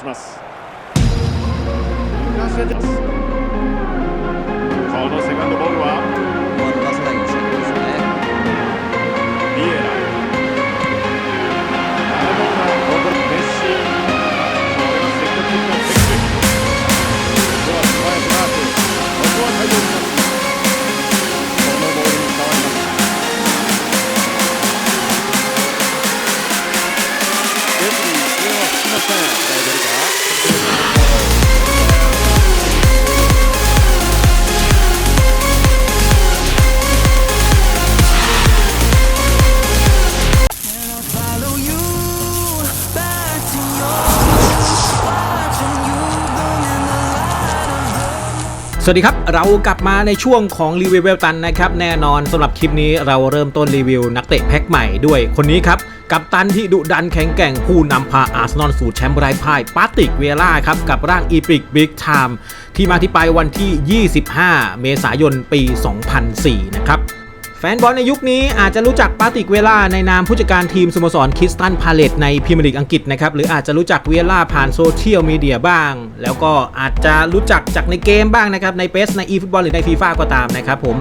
します。このセカンドボールは。 สวัสดีครับ เรากลับมาในช่วงของรีวิวเวลตันนะครับแน่นอนสำหรับคลิปนี้เราเริ่มต้นรีวิวนักเตะแพ็คใหม่ด้วยคนนี้ครับกับตันที่ดุดันแข็งแกร่งผู้นำพาอาร์เซนอลสู่แชมป์ไร้พ่ายปาติกเวล่าครับ กับร่างอีพิกบิ๊กไทม์ที่มาที่ไปวันที่ 25 เมษายนปี 2004 นะครับ แฟนบอลในยุคนี้อาจจะรู้จักปาติกเวล่าในนามผู้จัดการทีมสโมสรคิสตันพาเลตในพรีเมียร์ลีกอังกฤษนะครับหรืออาจจะรู้จักเวล่าผ่านโซเชียลมีเดียบ้าง แล้วก็อาจจะรู้จักจากในเกมบ้างนะครับในเปสในอีฟุตบอลหรือในฟีฟ่าก็ตามนะครับผม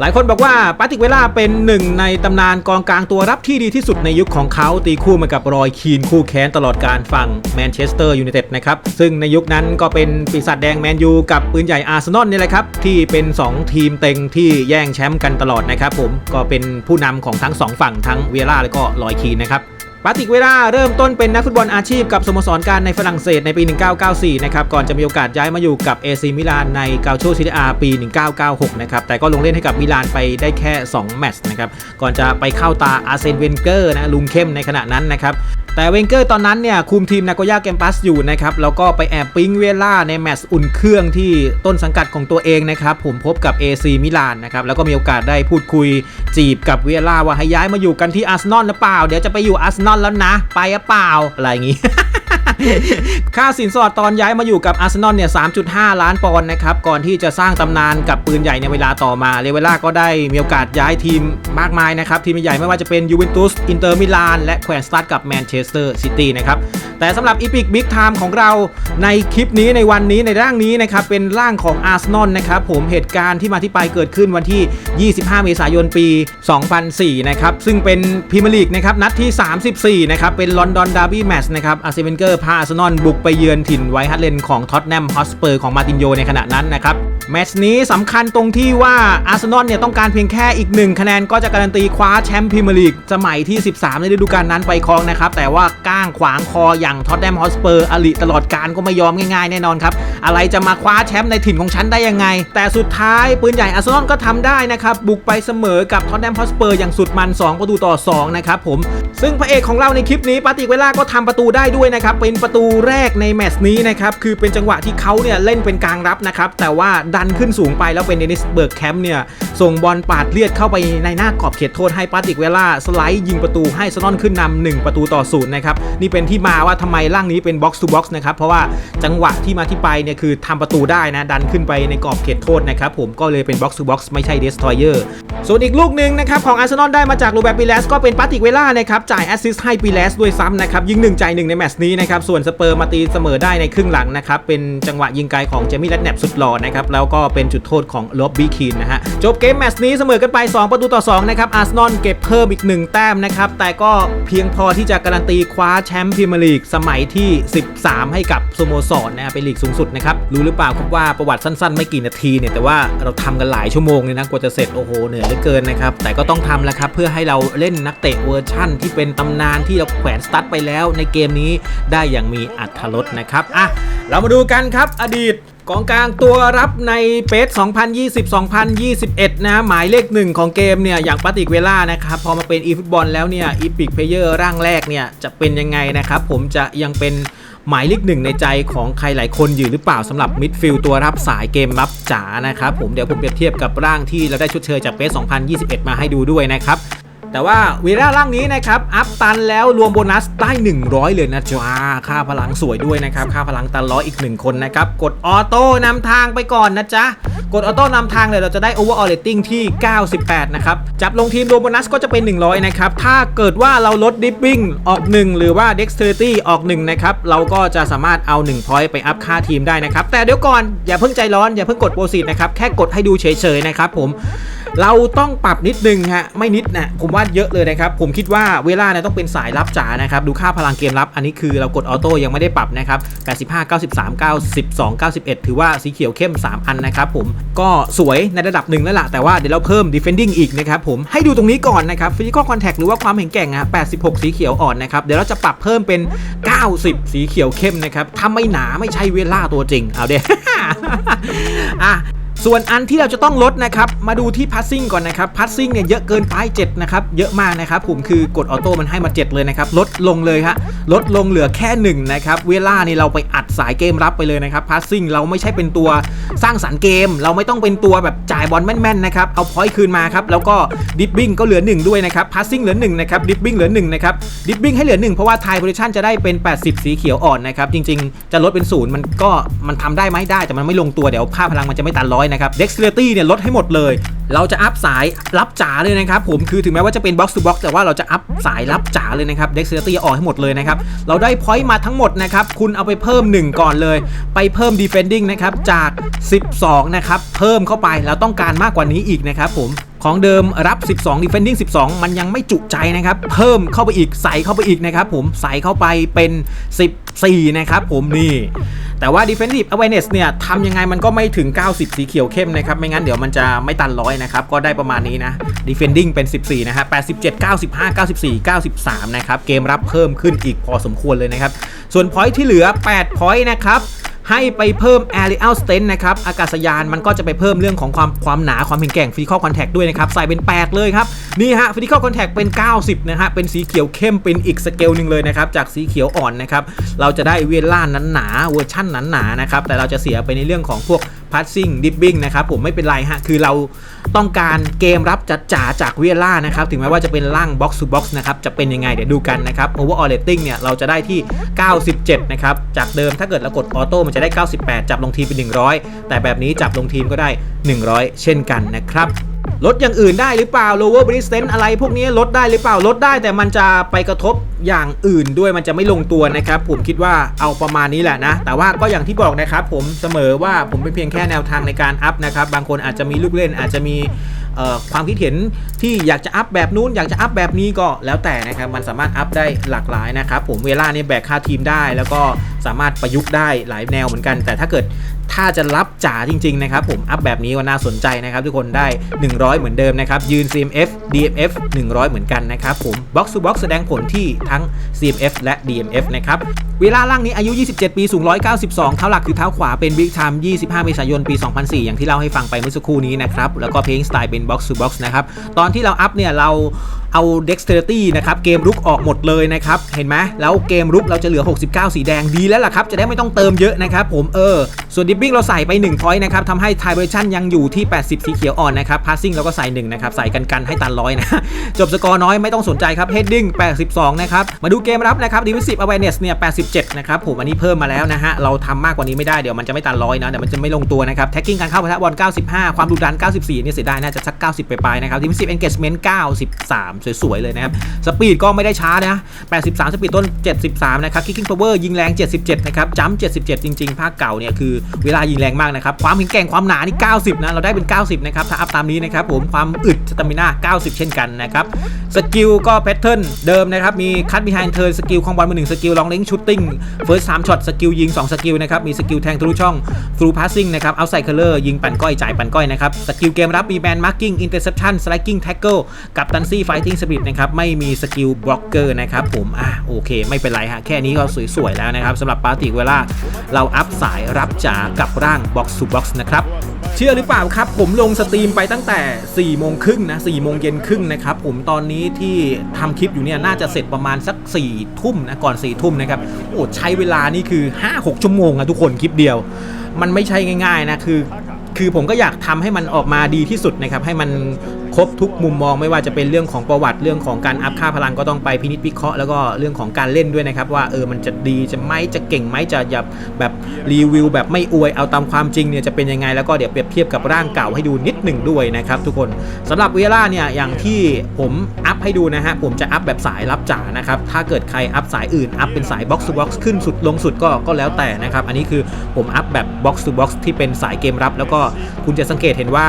หลายคนบอกว่าปาติกเวล่าเป็นหนึ่งในตำนานกองกลางตัวรับที่ดีที่สุดในยุคของเขาตีคู่มากับรอยคีนคู่แค้นตลอดการฝั่งแมนเชสเตอร์ยูไนเต็ดนะครับ ซึ่งในยุคนั้นก็เป็นปีศาจแดงแมนยูกับปืนใหญ่อาร์เซนอลนี่แหละครับ ที่เป็น 2 ทีมเต็งที่แย่งแชมป์กันตลอดนะครับผมก็เป็นผู้นำของทั้ง 2 ฝั่งทั้งเวล่าและก็รอยคีนนะครับ ปาติกเวล่าเริ่มต้นเป็นนักฟุตบอลอาชีพกับสโมสรการในฝรั่งเศสในปี 1994 นะครับ ก่อนจะมีโอกาสย้ายมาอยู่กับเอซีมิลานในกาโชซิเดอาปี 1996 นะครับ แต่ก็ลงเล่นให้กับมิลานไปได้แค่ 2 แมตช์นะครับ ก่อนจะไปเข้าตาอาร์เซนเวนเกอร์นะลุงเข้มในขณะนั้นนะครับแต่เวนเกอร์ตอนนั้นเนี่ยคุมทีมนาโกย่าแกมปัสอยู่นะครับแล้วก็ไปแอบปิ๊งเวล่าในแมตช์อุ่นเครื่องที่ต้นสังกัดของตัวเองนะครับผมพบกับ AC มิลานนะครับแล้วก็มีโอกาสได้พูดคุยจีบกับเวล่าว่าให้ย้ายมาอยู่กันที่อาร์เซนอลหรือเปล่า เดี๋ยวจะไปอยู่อาร์เซนนอลแล้วนะ ไปหรือเปล่าอะไรอย่างงี้ ค่าสินสอดตอนย้ายมาอยู่กับอาร์เซนอลเนี่ย 3.5 ล้านปอนด์นะครับ ก่อนที่จะสร้างตำนานกับปืนใหญ่ในเวลาต่อมาเลเวล่าก็ได้มีโอกาสย้ายทีมมากมายนะครับ ทีมใหญ่ไม่ว่าจะเป็นยูเวนตุส อินเตอร์มิลาน และแควนสตัดกับแมนเชสเตอร์ซิตี้นะครับ แต่สำหรับอีพิกบิ๊กไทม์ของเราในคลิปนี้ในวันนี้ในร่างนี้นะครับเป็นร่างของอาร์เซนอลนะครับผมเหตุการณ์ที่มาที่ไปเกิดขึ้นวันที่ 25 เมษายนปี 2004 นะครับ ซึ่งเป็นพรีเมียร์ลีกนะครับนัดที่ 34 นะครับ เป็นลอนดอนดาร์บี้แมตช์นะครับอาร์เซนเวนเกอร์พาอาร์เซนอลบุกไปเยือนถิ่นไวท์ฮัตเลนของท็อตแนมฮอสเปอร์ของมาตินโยในขณะนั้นนะครับแมตช์นี้สำคัญตรงที่ว่าอาร์เซนอลเนี่ยต้องการเพียงแค่อีกหนึ่งคะแนนก็จะการันตีคว้าแชมป์พรีเมียร์ลีกสมัยที่ 13 ในฤดูกาลนั้นไปครองนะครับแต่ว่าก้างขวางคออย่างท็อตแนมฮอสเปอร์อลิตลอดการก็ไม่ยอมง่ายๆแน่นอนครับ อะไรจะมาคว้าแชมป์ในถิ่นของฉันได้ยังไง แต่สุดท้ายปืนใหญ่อาร์เซนอลก็ทำได้นะครับ บุกไปเสมอกับท็อตแนมฮอสเปอร์อย่างสุดมัน 2 ประตูต่อ 2 นะครับผม ซึ่งพระเอกของเราในคลิปนี้ปาติเวล่าก็ทำประตูได้ด้วยนะครับ เป็นประตูแรกในแมตช์นี้นะครับ คือเป็นจังหวะที่เขาเนี่ยเล่นเป็นกลางรับนะครับ แต่ว่าดันขึ้นสูงไปแล้วเป็นเดนิสเบิร์กแคมป์เนี่ยส่งบอลปาดเลียดเข้าไปในหน้ากรอบเขตโทษให้ปาติเวล่าสไลด์ยิงประตูให้อาร์เซนอลขึ้นนำหนึ่งประตูต่อศูนย์นะครับนี่เป็นที่มาว่าทำไมร่างนี้เป็นบ็อกซ์ to บ็อกซ์นะครับเพราะว่าจังหวะที่มาที่ไปเนี่ยคือทำประตูได้นะ ดันขึ้นไปในกรอบเขตโทษนะครับผมก็เลยเป็นบ็อกซ์ to บ็อกซ์ไม่ใช่เดสทรอยเออร์ส่วนอีกลูกหนึ่งนะครับของอาร์เซนอลได้มาจากโรเบิร์ตปิเลสก็เป็นปาติกเวล่านะครับจ่ายแอสซิสต์ให้ปิเลสด้วยซ้ำนะครับยิงหนึ่งจ่ายหนึ่งในแมตช์นี้นะครับส่วนสเปอร์มาตีเสมอได้ในครึ่งหลังนะครับเป็นจังหวะยิงไกลของเจมี่แรดแนบสุดหล่อนะครับแล้วก็เป็นจุดโทษของลอบบี้คีนนะฮะจบเกมแมตช์นี้เสมอกันไป 2 ประตูต่อ2นะครับอาร์เซนอลเก็บเพิ่มอีก 1 แต้มนะครับแต่ก็เพียงพอที่จะการันตีคว้าแชมป์พรีเมียร์ลีกสมัยที่ 13 ให้กับสโมสรนะเป็นลีกสูงสุดนะครับ รู้หรือเปล่าครับว่าประวัติสั้นๆ ไม่กี่นาทีเนี่ยแต่ว่าเราทำกันหลายชั่วโมงเลยนะกว่าจะเสร็จโอ้โหเหนื่อยเหลือเกินนะครับ แต่ก็ต้องทำแล้วครับ เพื่อให้เราเล่นนักเตะเวอร์ชั่น ที่เป็นตำนานที่เราแขวนสตั๊ดไปแล้วในเกมนี้ได้อย่างมีอัธรสนะครับอะเรามาดูกันครับอดีต กองกลางตัวรับในเปส2020-2021 นะหมายเลขหนึ่งของเกมเนี่ยอย่างปาติกเวล่านะครับพอมาเป็น e-football แล้วเนี่ย epic player ร่างแรกเนี่ยจะเป็นยังไงนะครับผมจะยังเป็นหมายเลขหนึ่งในใจของใครหลายคนอยู่หรือเปล่าสำหรับมิดฟิลตัวรับสายเกมรับจ๋านะครับผมเดี๋ยวผมเปรียบเทียบกับร่างที่เราได้ชดเชยจากเปส2021 มาให้ดูด้วยนะครับ แต่ว่าวีร่าร่างนี้นะครับอัพตันแล้วรวมโบนัสได้100 เลยนะจ้าค่าพลังสวยด้วยนะครับ ค่าพลังตันร้อยอีก 1 คนนะครับ กดออโต้นำทางไปก่อนนะจ๊ะ กดออโต้นำทางเลยเราจะได้ overall rating ที่ 98 นะครับ จับลงทีมรวมโบนัสก็จะเป็น 100 นะครับ ถ้าเกิดว่าเราลด dipping ออก 1 หรือว่า dexterity ออก1นะครับเราก็จะสามารถเอา1 point ไปอัพค่าทีมได้นะครับแต่เดี๋ยวก่อนอย่าเพิ่งใจร้อนอย่าเพิ่งกดโปรซีดนะครับแค่กดให้ดูเฉยๆนะครับผมเราต้องปรับนิดนึงฮะไม่นิดนะผมว่าเยอะเลยนะครับ ผมคิดว่าเวลาเนี่ยต้องเป็นสายรับจ๋านะครับ ดูค่าพลังเกมรับ อันนี้คือเรากดออโต้ยังไม่ได้ปรับนะครับ 85 93 92 91 ถือว่าสีเขียวเข้ม 3 อันนะครับผม ก็สวยในระดับหนึ่งแล้วล่ะ แต่ว่าเดี๋ยวเราเพิ่ม defending อีกนะครับผม ให้ดูตรงนี้ก่อนนะครับ physical contact หรือว่าความแข็งแกร่งอะ86 สีเขียวอ่อนนะครับ เดี๋ยวเราจะปรับเพิ่มเป็น 90 สีเขียวเข้มนะครับถ้าไม่หนาไม่ใช่เวลาตัวจริง เอาเด้อะ ส่วนอันที่เราจะต้องลดนะครับมาดูที่พั s ซิ่งก่อนนะครับพั s ซิ่งเนี่ยเยอะเกินไป7นะครับเยอะมากนะครับผมคือกดออโต้มันให้มา 7 เลยนะครับลดลงเลยฮะลดลงเหลือแค่1นะครับเวลานี่เราไปอัดสายเกมรับไปเลยนะครับพั s ซิ่งเราไม่ใช่เป็นตัวสร้างสรรค์เกม เราไม่ต้องเป็นตัวแบบจ่ายบอลแม่นๆนะครับเอาพอยต์คืนมาครับแล้วก็ดิปบิ้งก็เหลือ 1 ด้วยนะครับพั s ซิ่งเหลือ1นะครับดิปบิ้งเหลือ1นะครับดิปบิ้งให้เหลือ1เพราะว่าไทยโพซิชันจะได้เป็น 80 สีเขียวอ่อนนะครับจริง ๆ จะลดเป็นศูนย์มันก็มันทำได้ไหมได้แต่มันไม่ลงตัวเดี๋ยวค่าพลังมันจะไม่ตันร้อยนะครับ dexterity เนี่ยลดให้หมดเลย เราจะอัพสายรับจ๋าเลยนะครับผมคือถึงแม้ว่าจะเป็น box to box แต่ว่าเราจะอัพสายรับจ๋าเลยนะครับ dexterity ออกให้หมดเลยนะครับ เราได้ point มาทั้งหมดนะครับ คุณเอาไปเพิ่ม 1 ก่อนเลย ไปเพิ่ม defending นะครับจาก 12 นะครับ เพิ่มเข้าไปเราต้องการมากกว่านี้อีกนะครับผม ของเดิมรับ 12 defending 12 มันยังไม่จุใจนะครับ เพิ่มเข้าไปอีกใส่เข้าไปอีกนะครับผมใส่เข้าไปเป็น 14 นะครับผมนี่ แต่ว่า defensive awareness เนี่ยทำยังไงมันก็ไม่ถึง 90 สีเขียวเข้มนะครับ ไม่งั้นเดี๋ยวมันจะไม่ตันร้อยนะครับ ก็ได้ประมาณนี้นะ defending เป็น 14 นะฮะ87 95 94 93 นะครับ เกมรับเพิ่มขึ้นอีกพอสมควรเลยนะครับ ส่วน point ที่เหลือ 8 point นะครับ ให้ไปเพิ่ม aerial strength นะครับ อากาศยานมันก็จะไปเพิ่มเรื่องของความความหนาความแข็งแกร่ง physical contact ด้วยนะครับ ใส่เป็น 8 เลยครับ นี่ฮะ physical contact เป็น 90 นะฮะ เป็นสีเขียวเข้มเป็นอีกสเกลหนึ่งเลยนะครับ จากสีเขียวอ่อนนะครับ เราจะได้เวล่านั้นหนาเวอร์ชั่นนั้นหนานะครับ แต่เราจะเสียไปในเรื่องของพวก พัสซิ่งดิฟบิ้งนะครับผมไม่เป็นไรฮะคือเราต้องการเกมรับจัดจ๋าจากเวียล่านะครับถึงแม้ว่าจะเป็นร่างบ็อกซ์ทูบ็อกซ์นะครับจะเป็นยังไงเดี๋ยวดูกันนะครับ overall rating เนี่ยเราจะได้ที่ 97 นะครับ จากเดิมถ้าเกิดเรากดออโต้มันจะได้ 98 จับลงทีมเป็น 100 แต่แบบนี้จับลงทีมก็ได้ 100 เช่นกันนะครับ ลดอย่างอื่นได้หรือเปล่า lower resistance อะไรพวกนี้ลดได้หรือเปล่าลดได้ แต่มันจะไปกระทบอย่างอื่นด้วยมันจะไม่ลงตัวนะครับผมคิดว่าเอาประมาณนี้แหละนะ แต่ว่าก็อย่างที่บอกนะครับผมเสมอว่าผมเป็นเพียงแค่แนวทางในการอัพนะครับบางคนอาจจะมีลูกเล่นอาจจะมีความคิดเห็นที่อยากจะอัพแบบนู้นอยากจะอัพแบบนี้ก็แล้วแต่นะครับมันสามารถอัพได้หลากหลายนะครับผมเวลาเนี้แบกค่าทีมได้ แล้วก็สามารถประยุกต์ได้หลายแนวเหมือนกัน แต่ถ้าเกิด ถ้าจะรับจ๋าจริงๆนะครับผมอัพแบบนี้ก็น่าสนใจนะครับทุกคนได้ 100 เหมือนเดิมนะครับยืน CMF DMF 100 เหมือนกันนะครับผม Box to Box แสดงผลที่ทั้ง CMF และ DMF นะครับเวลาล่างนี้อายุ 27 ปี สูง 192 เท้าหลักคือเท้าขวาเป็น Big Time 25 เมษายน ปี 2004 อย่างที่เล่าให้ฟังไปเมื่อสักครู่นี้นะครับแล้วก็เพลงสไตล์เป็น Box to Box นะครับตอนที่เราอัพเนี่ยเราเอา Dexterity นะครับเกมรุกออกหมดเลยนะครับเห็นไหมแล้วเกมรุกเราจะเหลือ 69 สีแดงดีแล้วล่ะครับจะได้ไม่ต้องเติมเยอะนะครับผมเออส่วน Dipping เราใส่ไป1 point นะครับทำให้ Tie Version ยังอยู่ที่ 80 สีเขียวอ่อนนะครับ Passing เราก็ใส่1นะครับใส่กันกันให้ตันร้อยนะจบสกอร์น้อยไม่ต้องสนใจครับ Heading 82 นะครับมาดูเกมรับนะครับ Defensive Awareness เนี่ย 87 นะครับผมอันนี้เพิ่มมาแล้วนะฮะเราทำมากกว่านี้ไม่ได้เดี๋ยวมันจะไม่ตันร้อยนะเดี๋ยวมันจะไม่ลงตัวนะครับ Tagging การเข้าปะทะบอล95 ความดุดัน 94เนี่ยเสียดายน่าจะสัก 90 ไปปลายๆนะครับ Defensive Engagement 93สวยๆเลยนะครับ สปีดก็ไม่ได้ช้านะ 83 สปีดต้น 73 นะครับ Kicking Power ยิงแรง 77 นะครับ จัมป์77 จริงๆ ภาคเก่าเนี่ยคือเวลายิงแรงมากนะครับ ความแข็งแกร่งความหนานี่ 90 นะ เราได้เป็น 90 นะครับ ถ้าอัพตามนี้นะครับผม ความอึดสตามิน่า 90 เช่นกันนะครับ สกิลก็แพทเทิร์นเดิมนะครับ มีคัตบีไฮน์เทิร์นสกิลของบอลมือหนึ่งสกิลลองเล้งชูตติ้งเฟิร์สสามช็อตสกิลยิง 2 สกิลนะครับ มีสกิลแทงทะลุช่อง through passing นะครับเอาไซเคเลอร์ยิงปั่นก้อยจ่ายปั่นก้อยนะครับสกิลเกมรับมีแมนมาร์กิ้งอินเตอร์เซปชั่นสไลกิ้งแท็กเกิลกับตันซี่ไฟตงสปีดนะครับไม่มีสกิลบล็อกเกอร์นะครับผมอะโอเค ไม่เป็นไรฮะแค่นี้ก็สวย ๆ แล้วนะครับสำหรับปาติเวลาเราอัพสายรับจ๋ากับร่างบ็อกซ์ทูบ็อกซ์นะครับเชื่อหรือเปล่าครับ ผมลงสตรีมไปตั้งแต่4โมงครึ่งนะ4โมงเย็นครึ่งนะครับผมตอนนี้ที่ทำคลิปอยู่เนี่ยน่าจะเสร็จประมาณสัก4ทุ่มนะก่อน4ทุ่มนะครับโอ้ใช้เวลานี่คือ 5-6 ชั่วโมงอะทุกคนคลิปเดียว มันไม่ใช่ง่าย ๆ นะคือคือผมก็อยากทำให้มันออกมาดีที่สุดนะครับให้มัน ครบทุกมุมมองไม่ว่าจะเป็นเรื่องของประวัติเรื่องของการอัพค่าพลังก็ต้องไปพินิจวิเคราะห์แล้วก็เรื่องของการเล่นด้วยนะครับว่าเออมันจะดีจะไหมจะเก่งไหมจะอย่าแบบรีวิวแบบไม่อวยเอาตามความจริงเนี่ยจะเป็นยังไงแล้วก็เดี๋ยวเปรียบเทียบกับร่างเก่าให้ดูนิดหนึ่งด้วยนะครับทุกคนสำหรับเวล่าเนี่ยอย่างที่ผมอัพให้ดูนะฮะผมจะอัพแบบสายรับจ๋านะครับถ้าเกิดใครอัพสายอื่นอัพเป็นสายบ็อกซ์ o บ็อกซ์ขึ้นสุดลงสุดก็ก็แล้วแต่นะครับอันนี้คือผมอัพแบบบ็อกซ์ o บ็อกซ์ที่เป็นสายเกมรับ แล้วก็คุณจะสังเกตเห็นว่า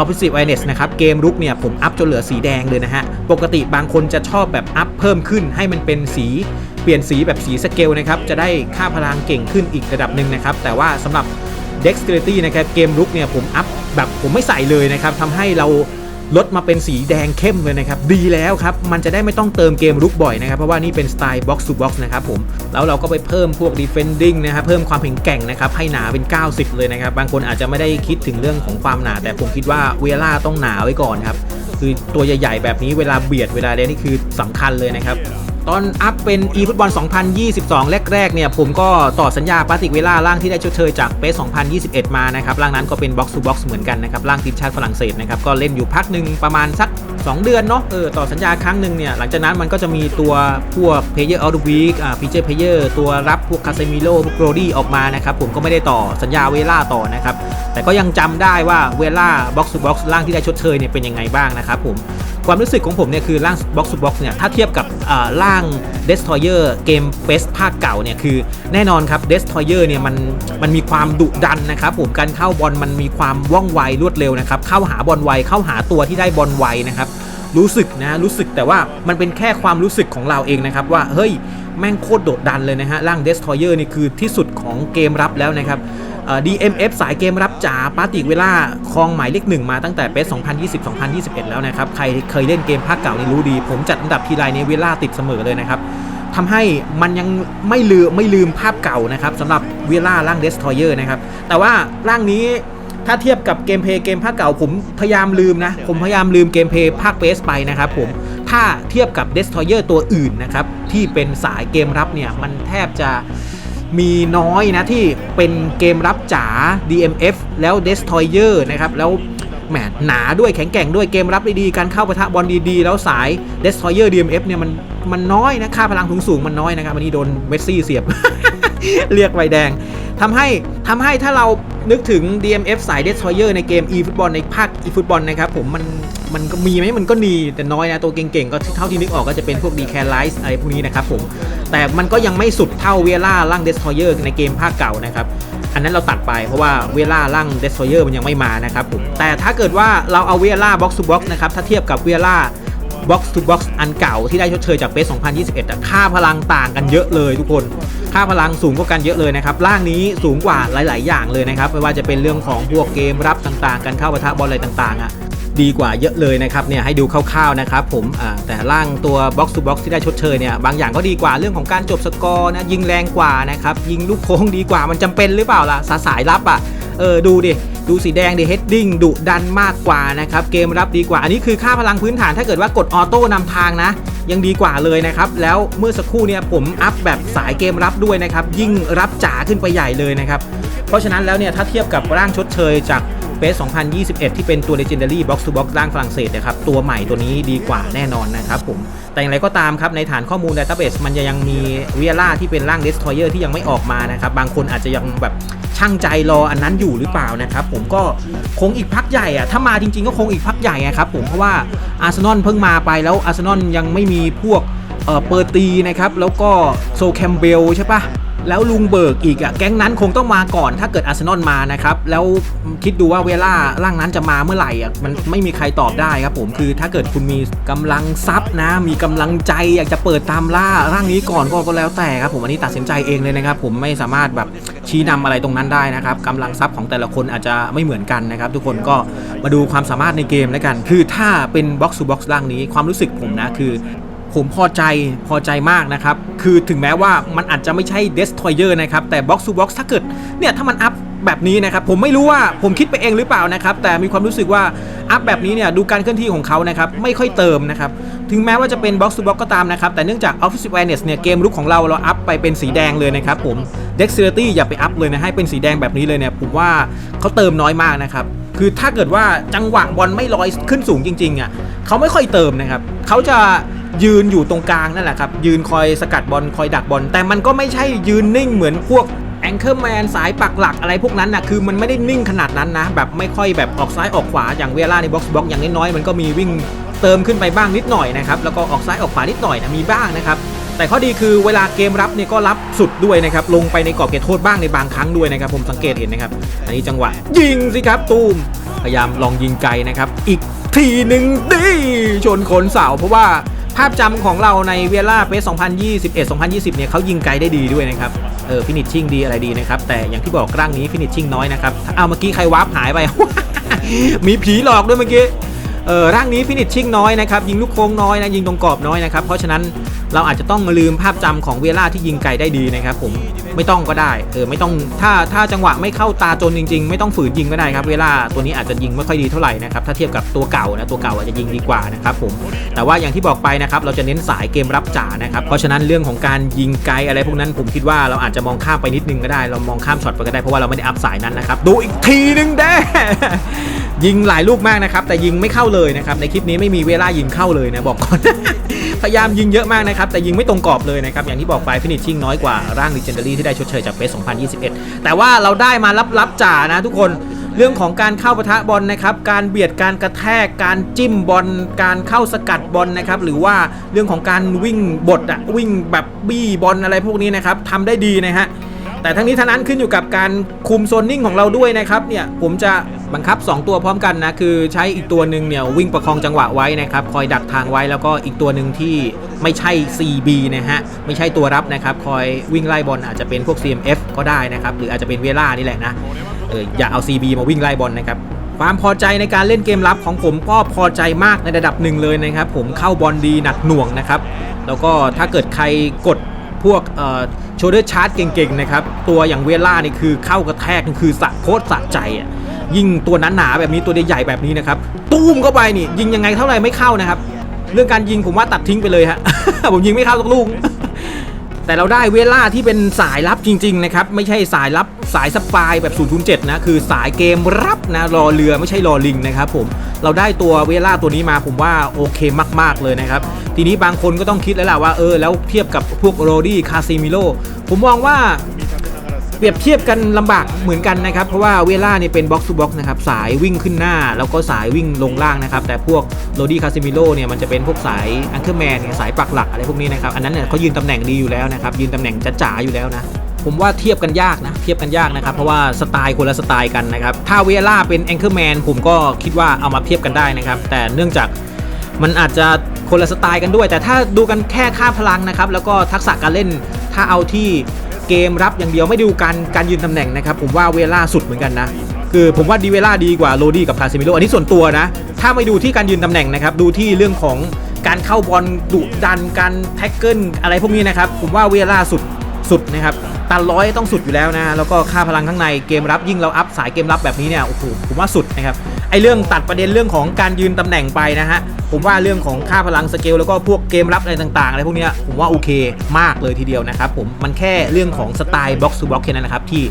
Opposite Wireless นะครับเกมรุกเนี่ยผมอัพจนเหลือสีแดงเลยนะฮะปกติบางคนจะชอบแบบอัพเพิ่มขึ้นให้มันเป็นสีเปลี่ยนสีแบบสีสเกลนะครับจะได้ค่าพลังเก่งขึ้นอีกระดับหนึ่งนะครับแต่ว่าสำหรับ Dexterity นะครับเกมรุกเนี่ยผมอัพแบบผมไม่ใส่เลยนะครับทำให้เราลดมาเป็นสีแดงเข้มเลยนะครับ ดีแล้วครับ มันจะได้ไม่ต้องเติมเกมรุกบ่อยนะครับ เพราะว่านี่เป็นสไตล์ box to box นะครับผม แล้วเราก็ไปเพิ่มพวก defending นะครับ เพิ่มความแข็งแกร่งนะครับ ให้หนาเป็น 90 เลยนะครับ บางคนอาจจะไม่ได้คิดถึงเรื่องของความหนา แต่ผมคิดว่าเวล่าต้องหนาไว้ก่อนครับ คือตัวใหญ่ๆแบบนี้เวลาเบียดเวลาเล่นนี่คือสำคัญเลยนะครับ ตอนอัพเป็น e ฟุตบอล 2022 แรกๆ เนี่ย ผมก็ต่อสัญญาปาติกเวล่าร่างที่ได้ชดเชยจากเปส2021 มานะครับ ร่างนั้นก็เป็น box to box เหมือนกันนะครับ ร่างทีมชาติฝรั่งเศสนะครับ ก็เล่นอยู่พักหนึ่งประมาณสัก 2 เดือนเนาะ เออ ต่อสัญญาครั้งหนึ่งเนี่ย หลังจากนั้นมันก็จะมีตัวพวก player of the week อ่า feature player ตัวรับพวกคาเซมิโลพวกโรดี้ออกมานะครับ ผมก็ไม่ได้ต่อสัญญาเวล่าต่อนะครับ แต่ก็ยังจำได้ว่าเวล่า box to box ร่างที่ได้ชดเชยเนี่ยเป็นยังไงบ้างนะครับผม ความรู้สึกของผมเนี่ยคือร่างบ็อกซ์บ็อกซ์เนี่ยถ้าเทียบกับอ่าร่าง Destroyer เกมเฟสภาคเก่าเนี่ยคือแน่นอนครับ Destroyer เนี่ยมันมันมีความดุดันนะครับผมการเข้าบอลมันมีความว่องไวรวดเร็วนะครับเข้าหาบอลไวเข้าหาตัวที่ได้บอลไวนะครับ รู้สึกนะรู้สึกแต่ว่ามันเป็นแค่ความรู้สึกของเราเองนะครับว่าเฮ้ยแม่งโคตรโดดดันเลยนะฮะร่าง Destroyer นี่คือที่สุดของเกมรับแล้วนะครับเอ่อ DMF สายเกมรับจ๋าปาติกเวล่าครองหมายเลขหนึ่งมาตั้งแต่เปส2020-2021 แล้วนะครับ ใครเคยเล่นเกมภาคเก่านี่รู้ดี ผมจัดอันดับทีไรเนี่ยเวล่าติดเสมอเลยนะครับทำให้มันยังไม่ลืมไม่ลืมภาพเก่านะครับสำหรับเวล่าร่าง Destroyer นะครับแต่ว่าร่างนี้ ถ้าเทียบกับเกมเพลย์เกมภาคเก่าผมพยายามลืมนะ ผมพยายามลืมเกมเพลย์ภาคเบสไปนะครับผมถ้าเทียบกับ Destroyer ตัวอื่นนะครับ ที่เป็นสายเกมรับเนี่ย มันแทบจะมีน้อยนะที่เป็นเกมรับจ๋า DMF แล้ว Destroyer นะครับ แล้วแหมหนาด้วยแข็งแกร่งด้วยเกมรับดีๆ การเข้าปะทะบอลดีๆ แล้วสาย Destroyer DMF เนี่ยมันมันน้อยนะ ค่าพลังสูงสูงๆมันน้อยนะครับวันนี้โดนเมสซี่เสียบ เรียกใบแดง ทำให้ทำให้ถ้าเรานึกถึง DMF สาย Destroyer ในเกม e ฟุตบอลในภาค e ฟุตบอลนะครับผมมันมันก็มีไหมมันก็มีแต่น้อยนะ ตัวเก่งๆ ก็เท่าที่นึกออกก็จะเป็นพวก d c a r i z e อะไรพวกนี้นะครับผม แต่มันก็ยังไม่สุดเท่าเวล่าร่าง Destroyer ในเกมภาคเก่านะครับ อันนั้นเราตัดไปเพราะว่าเวล่าร่าง Destroyer มันยังไม่มานะครับผมแต่ถ้าเกิดว่าเราเอาเวล่า Box to Box นะครับถ้าเทียบกับเวล่า Box to Box อันเก่าที่ได้ชดเชยจากเปส2021 ค่าพลังต่างกันเยอะเลยทุกคน ค่าพลังสูงกว่ากันเยอะเลยนะครับ ร่างนี้สูงกว่าหลาย ๆ อย่างเลยนะครับ ไม่ว่าจะเป็นเรื่องของพวกเกมรับต่างๆการเข้าปะทะบอลอะไรต่าง ๆ อะดีกว่าเยอะเลยนะครับเนี่ยให้ดูคร่าวๆนะครับผมอ่าแต่ร่างตัว Box to Box ที่ได้ชดเชยเนี่ยบางอย่างก็ดีกว่าเรื่องของการจบสกอร์นะยิงแรงกว่านะครับยิงลูกโค้งดีกว่ามันจำเป็นหรือเปล่าล่ะสาสายรับอะเออดูดิ ดูสีแดงเดเฮดดิ้งดุดันมากกว่านะครับ เกมรับดีกว่า อันนี้คือค่าพลังพื้นฐานถ้าเกิดว่ากดออโต้นำทางนะ ยังดีกว่าเลยนะครับ แล้วเมื่อสักครู่เนี่ยผมอัพแบบสายเกมรับด้วยนะครับ ยิ่งรับจ๋าขึ้นไปใหญ่เลยนะครับ เพราะฉะนั้นแล้วเนี่ยถ้าเทียบกับร่างชดเชยจาก เ a ส2021 ที่เป็นตัว Legendary Box to Box ร่างฝรั่งเศสนะครับ ตัวใหม่ตัวนี้ดีกว่าแน่นอนนะครับผม แต่อย่างไรก็ตามครับ ในฐานข้อมูล Database มันจะยังมีเวียร่าที่เป็นร่าง Destroyer ที่ยังไม่ออกมานะครับ บางคนอาจจะยังแบบช่างใจรออันนั้นอยู่หรือเปล่านะครับผมก็คงอีกพักใหญ่อะถ้ามาจริงๆก็คงอีกพักใหญ่ครับผมเพราะว่าอาร์เซนอลเพิ่งมาไปแล้วอาร์เซนอลยังไม่มีพวกเอ่อเปอร์ตีนะครับแล้วก็โซแคมเบลใช่ปะ แล้วลุงเบิกอีกอะแก๊งนั้นคงต้องมาก่อนถ้าเกิดอาร์เซนอลมานะครับ แล้วคิดดูว่าเวล่าร่างนั้นจะมาเมื่อไหร่อะมันไม่มีใครตอบได้ครับผมคือถ้าเกิดคุณมีกำลังทรัพย์นะ มีกำลังใจอยากจะเปิดตามล่าร่างนี้ก่อนก็ก็แล้วแต่ครับผมอันนี้ตัดสินใจเองเลยนะครับ ผมไม่สามารถแบบชี้นำอะไรตรงนั้นได้นะครับกำลังทรัพย์ของแต่ละคนอาจจะไม่เหมือนกันนะครับทุกคนก็มาดูความสามารถในเกมแล้วกัน คือถ้าเป็นบ็อกซ์ o บ็อกซ์ร่างนี้ความรู้สึกผมนะคือ ผมพอใจพอใจมากนะครับ คือถึงแม้ว่ามันอาจจะไม่ใช่ Destroyer นะครับ แต่ Box to Box ถ้าเกิดเนี่ยถ้ามันอัพแบบนี้นะครับ ผมไม่รู้ว่าผมคิดไปเองหรือเปล่านะครับ แต่มีความรู้สึกว่าอัพแบบนี้เนี่ยดูการเคลื่อนที่ของเขานะครับ ไม่ค่อยเติมนะครับ ถึงแม้ว่าจะเป็น Box to Box ก็ตามนะครับ แต่เนื่องจาก Offensive Awareness เนี่ยเกมลุกของเราเราอัพไปเป็นสีแดงเลยนะครับผม Dexterity อย่าไปอัพเลยนะให้เป็นสีแดงแบบนี้เลยเนี่ยผมว่าเขาเติมน้อยมากนะครับคือถ้าเกิดว่าจังหวะบอลไม่ลอยขึ้นสูงจริงๆอะเขาไม่ค่อยเติมนะครับเขาจะ ยืนอยู่ตรงกลางนั่นแหละครับ ยืนคอยสกัดบอลคอยดักบอลแต่มันก็ไม่ใช่ยืนนิ่งเหมือนพวกแองเกิลแมนสายปักหลักอะไรพวกนั้นนะคือมันไม่ได้นิ่งขนาดนั้นนะ แบบไม่ค่อยแบบออกซ้ายออกขวาอย่างเวลาในบ็อกซ์บ็อกอย่างน้อยๆมันก็มีวิ่งเติมขึ้นไปบ้างนิดหน่อยนะครับแล้วก็ออกซ้ายออกขวานิดหน่อยนะมีบ้างนะครับแต่ข้อดีคือเวลาเกมรับเนี่ยก็รับสุดด้วยนะครับลงไปในกรอบเขตโทษบ้างในบางครั้งด้วยนะครับผมสังเกตเห็นนะครับอันนี้จังหวะยิงสิครับตูมพยายามลองยิงไกลนะครับอีกทีหนึ่งดีชนขนเสาเพราะว่า ภาพจำของเราในเวล่าเปส2021 2020 เนี่ยเขายิงไกลได้ดีด้วยนะครับ เออฟินิชชิ่งดีอะไรดีนะครับ แต่อย่างที่บอกร่างนี้ฟินิชชิ่งน้อยนะครับ เอาเมื่อกี้ใครวาร์ปหายไป มีผีหลอกด้วยเมื่อกี้ เออร่างนี้ฟินิชชิ่งน้อยนะครับยิงลูกโค้งน้อยนะยิงตรงกรอบน้อยนะครับเพราะฉะนั้นเราอาจจะต้องลืมภาพจำของเวล่าที่ยิงไกลได้ดีนะครับผมไม่ต้องก็ได้เออไม่ต้องถ้าถ้าจังหวะไม่เข้าตาจนจริง ๆ ไม่ต้องฝืนยิงก็ได้ครับเวล่าตัวนี้อาจจะยิงไม่ค่อยดีเท่าไหร่นะครับถ้าเทียบกับตัวเก่านะตัวเก่าอาจจะยิงดีกว่านะครับผมแต่ว่าอย่างที่บอกไปนะครับเราจะเน้นสายเกมรับจ๋านะครับเพราะฉะนั้นเรื่องของการยิงไกลอะไรพวกนั้นผมคิดว่าเราอาจจะมองข้ามไปนิดนึงก็ได้ เรามองข้ามช็อตไปก็ได้เพราะว่าเราไม่ได้อัพสายนั้นนะครับดูอีกทีนึงเด้ ยิงหลายลูกมากนะครับแต่ยิงไม่เข้าเลยนะครับในคลิปนี้ไม่มีเวลายิงเข้าเลยนะบอกก่อน พยายามยิงเยอะมากนะครับแต่ยิงไม่ตรงกรอบเลยนะครับอย่างที่บอกไปฟินิชชิ่งน้อยกว่าร่าง Legendary ที่ได้ชดเชยจากเฟส2021 แต่ว่าเราได้มารับๆจ่านะทุกคนเรื่องของการเข้าปะทะบอลนะครับ การเบียดการกระแทก การจิ้มบอล การเข้าสกัดบอลนะครับ หรือว่าเรื่องของการวิ่งบดอะวิ่งแบบบี้บอลอะไรพวกนี้นะครับทำได้ดีนะฮะ แต่ทั้งนี้ทั้งนั้นขึ้นอยู่กับการคุมโซนนิ่งของเราด้วยนะครับ เนี่ยผมจะ บังคับ 2 ตัวพร้อมกันนะคือใช้อีกตัวหนึ่งเนี่ยวิ่งประคองจังหวะไว้นะครับคอยดักทางไว้แล้วก็อีกตัวหนึ่งที่ไม่ใช่ CB นะฮะไม่ใช่ตัวรับนะครับคอยวิ่งไล่บอลอาจจะเป็นพวก CMF ก็ได้นะครับหรืออาจจะเป็นเวล่านี่แหละนะเอออย่าเอา CB มาวิ่งไล่บอลนะครับความพอใจในการเล่นเกมรับของผมก็พอใจมากในระดับหนึ่งเลยนะครับผมเข้าบอลดีหนักหน่วงนะครับแล้วก็ถ้าเกิดใครกดพวกโชเดอร์ชาร์จเก่งๆนะครับตัวอย่างเวล่านี่คือเข้ากระแทกนี่คือสะโคตรสะใจอะ ยิ่งตัวนั้นหนาแบบนี้ตัวใหญ่แบบนี้นะครับตุ้มเข้าไปนี่ยิงยังไงเท่าไหร่ไม่เข้านะครับ เรื่องการยิงผมว่าตัดทิ้งไปเลยฮะผมยิงไม่เข้าสักลูก แต่เราได้เวล่าที่เป็นสายลับจริง ๆ นะครับ ไม่ใช่สายลับสายสปายแบบ007นะคือสายเกมรับนะรอเรือไม่ใช่รอลิงนะครับผมเราได้ตัวเวล่าตัวนี้มาผมว่าโอเคมาก ๆเลยนะครับทีนี้บางคนก็ต้องคิดแล้วล่ะว่าเออแล้วเทียบกับพวกโรดี้คาซิมิโลผมมองว่า เปรียบเทียบกันลำบากเหมือนกันนะครับ เพราะว่าเวล่าเนี่ยเป็นบ็อกซ์ทูบ็อกซ์นะครับสายวิ่งขึ้นหน้า แล้วก็สายวิ่งลงล่างนะครับ แต่พวกโรดี้คาซิมิโลเนี่ยมันจะเป็นพวกสายอังเคิลแมนสายปักหลักอะไรพวกนี้นะครับ อันนั้นเนี่ยเขายืนตำแหน่งดีอยู่แล้วนะครับ ยืนตำแหน่งจ๋าๆอยู่แล้วนะผมว่าเทียบกันยากนะ เทียบกันยากนะครับ เพราะว่าสไตล์คนละสไตล์กันนะครับ ถ้าเวล่าเป็นแองเคิลแมนผมก็คิดว่าเอามาเทียบกันได้นะครับ แต่เนื่องจากมันอาจจะคนละสไตล์กันด้วย แต่ถ้าดูกันแค่ค่าพลังนะครับ แล้วก็ทักษะการเล่นถ้าเอาที่ เกมรับอย่างเดียวไม่ดูการการยืนตำแหน่งนะครับผมว่าเวล่าสุดเหมือนกันนะ คือผมว่าดีเวล่าดีกว่าโรดี้กับคาซิมิโลอันนี้ส่วนตัวนะ ถ้าไม่ดูที่การยืนตำแหน่งนะครับดูที่เรื่องของการเข้าบอลดุดันการแท็กเกิลอะไรพวกนี้นะครับผมว่าเวล่าสุด สุดนะครับตันร้อยต้องสุดอยู่แล้วนะแล้วก็ค่าพลังข้างในเกมรับยิ่งเราอัพสายเกมรับแบบนี้เนี่ยโอ้โหผมว่าสุดนะครับไอเรื่องตัดประเด็นเรื่องของการยืนตำแหน่งไปนะฮะผมว่าเรื่องของค่าพลังสเกลแล้วก็พวกเกมรับอะไรต่างๆอะไรพวกนี้ผมว่าโอเคมากเลยทีเดียวนะครับผมมันแค่เรื่องของสไตล์บ็อกซ์ o บ็อกแค่นั้นนะครับที่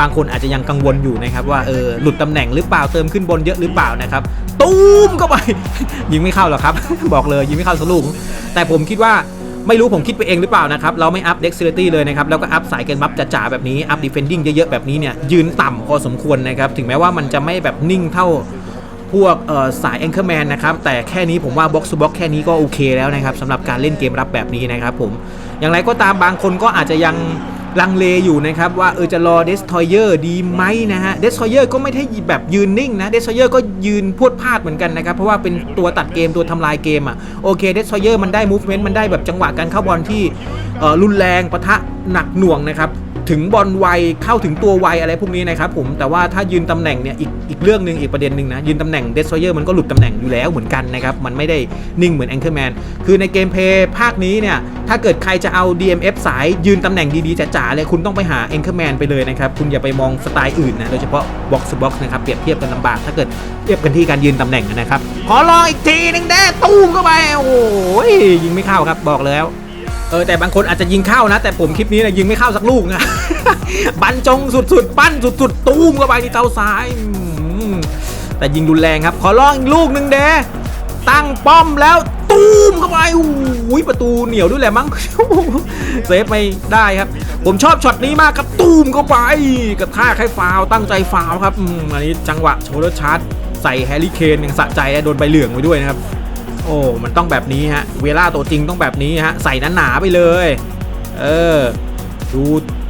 บางคนอาจจะยังกังวลอยู่นะครับว่าเออหลุดตำแหน่งหรือเปล่าเติมขึ้นบนเยอะหรือเปล่านะครับตูมเข้าไปยิงไม่เข้าหรอกครับ บอกเลยยิงไม่เข้าสลูกแต่ผมคิดว่า ไม่รู้ผมคิดไปเองหรือเปล่านะครับ เราไม่อัพ dexterity เลยนะครับ แล้วก็อัพสายเกมบัฟจ๋าๆแบบนี้ อัพ defending เยอะๆแบบนี้เนี่ยยืนต่ำพอสมควรนะครับ ถึงแม้ว่ามันจะไม่แบบนิ่งเท่าพวกสาย anchorman นะครับ แต่แค่นี้ผมว่า box to box แค่นี้ก็โอเคแล้วนะครับสำหรับการเล่นเกมรับแบบนี้นะครับผมอย่างไรก็ตามบางคนก็อาจจะยัง ลังเลอยู่นะครับว่าเออจะรอเดสทอยเยอร์ดีไหมนะฮะเดสทอยเยอร์ก็ไม่ได้แบบยืนนิ่งนะเดสทอยเยอร์ก็ยืนพรวดพลาดเหมือนกันนะครับ เพราะว่าเป็นตัวตัดเกมตัวทำลายเกมอะโอเคเดสทอยเยอร์มันได้มูฟเมนต์มันได้แบบจังหวะการเข้าบอลที่รุนแรงปะทะหนักหน่วงนะครับ ถึงบอลไวเข้าถึงตัวไวอะไรพวกนี้นะครับผมแต่ว่าถ้ายืนตำแหน่งเนี่ยอีกอีกเรื่องหนึ่งอีกประเด็นหนึ่งนะยืนตำแหน่งเดสโซเยอร์มันก็หลุดตำแหน่งอยู่แล้วเหมือนกันนะครับมันไม่ได้นิ่งเหมือนแองเกิลแมนคือในเกมเพลย์ภาคนี้เนี่ยถ้าเกิดใครจะเอา DMF สายยืนตำแหน่งดีๆจ๋าๆเลยคุณต้องไปหาแองเกิลแมนไปเลยนะครับคุณอย่าไปมองสไตล์อื่นนะโดยเฉพาะบ็อกซ์บ็อกซ์นะครับเปรียบเทียบกันลำบากถ้าเกิดเทียบกันที่การยืนตำแหน่งนะครับขอลองอีกทีหนึงได้ตูมเข้าไปโอ้โหยิงไม่เข้าครับบอกแล้ว เออแต่บางคนอาจจะยิงเข้านะ แต่ผมคลิปนี้นะยิงไม่เข้าสักลูกนะบรรจงสุดๆ ปั้นสุดๆ ตูมเข้าไปที่เท้าซ้าย แต่ยิงรุนแรงครับ ขอลองอีกลูกหนึ่งเดตั้งป้อมแล้วตูมเข้าไปอุ้ยประตูเหนียวด้วยแหละมั้งเซฟไม่ได้ครับ ผมชอบช็อตนี้มากครับตูมเข้าไปกระท่าให้ฟาวตั้งใจฟาวครับอันนี้จังหวะโชว์ชาร์จใส่แฮร์รี่เคนยังสะใจโดนใบเหลืองไปด้วยนะครับ โอ้มันต้องแบบนี้ฮะเวลาตัวจริงต้องแบบนี้ฮะใส่หนาๆไปเลย เออดู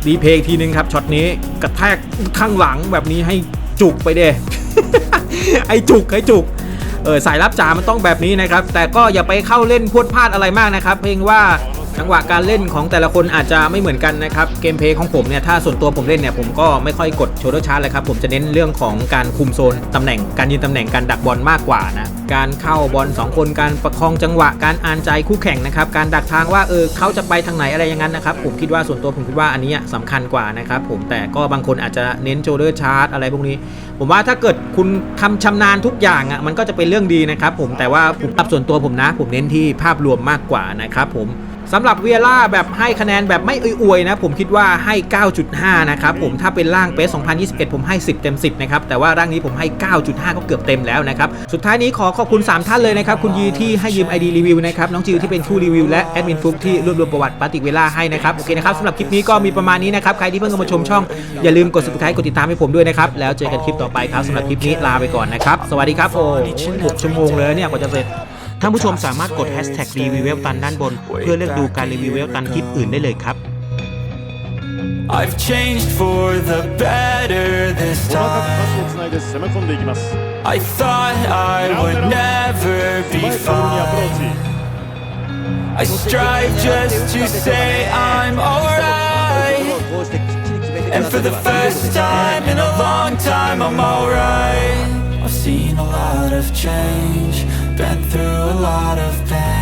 รีเพย์อีกทีนึงครับช็อตนี้กระแทกข้างหลังแบบนี้ให้จุกไปเด้ไอจุกไอจุกเออสายรับจ๋ามันต้องแบบนี้นะครับ แต่ก็อย่าไปเข้าเล่นพรวดพลาดอะไรมากนะครับ เพียงว่า จังหวะการเล่นของแต่ละคนอาจจะไม่เหมือนกันนะครับ เกมเพลย์ของผมเนี่ยถ้าส่วนตัวผมเล่นเนี่ยผมก็ไม่ค่อยกดโชว์ดชาร์จเลยครับผมจะเน้นเรื่องของการคุมโซนตำแหน่ง การยืนตำแหน่งการดักบอลมากกว่านะการเข้าบอลสองคนการประคองจังหวะการอ่านใจคู่แข่งนะครับการดักทางว่าเออเขาจะไปทางไหนอะไรอย่างนั้นนะครับผมคิดว่าส่วนตัวผมคิดว่าอันนี้สำคัญกว่านะครับผมแต่ก็บางคนอาจจะเน้นโชว์ดชาร์จอะไรพวกนี้ ผมว่าถ้าเกิดคุณทำชำนาญทุกอย่างอะมันก็จะเป็นเรื่องดีนะครับผมแต่ว่าผมตับส่วนตัวผมนะ ผมเน้นที่ภาพรวมมากกว่านะครับผม สำหรับเวียร่าแบบให้คะแนนแบบไม่อวยๆนะผมคิดว่าให้ 9.5 นะครับผมถ้าเป็นร่างเปส2021 ผมให้ 10 เต็ม 10 นะครับ แต่ว่าร่างนี้ผมให้ 9.5 ก็เกือบเต็มแล้วนะครับ สุดท้ายนี้ขอขอบคุณ 3 ท่านเลยนะครับ คุณยีที่ให้ยืม ID รีวิวนะครับ น้องจิวที่เป็นผู้รีวิวและแอดมินฟุกที่รวบรวมประวัติปาติเวล่าให้นะครับโอเคนะครับสำหรับคลิปนี้ก็มีประมาณนี้นะครับ ใครที่เพิ่งเข้ามาชมช่อง อย่าลืมกด subscribe กดติดตามให้ผมด้วยนะครับแล้วเจอกันคลิปต่อไปครับสำหรับคลิปนี้ลาไปก่อนนะครับสวัสดีครับโอ้หกชั่วโมงเลยเนี่ยกว่าจะเสร็จ ท่านผู้ชมสามารถกด hashtag รีวิวเวลตันด้านบน เพื่อเลือกดูการรีวิวเวลตันคลิปอื่นได้เลยครับ I've changed for the better this 細かく time. パスをつないで攻め込んでいきます I thought I would never 狭 be いボールにアプロー fine. チ I strive just to say I'm こ alright. をこうしてきっちり決めてく And だ for され the ば first time in a long time, I'm alright. I've seen a lot of change, been through a lot of pain.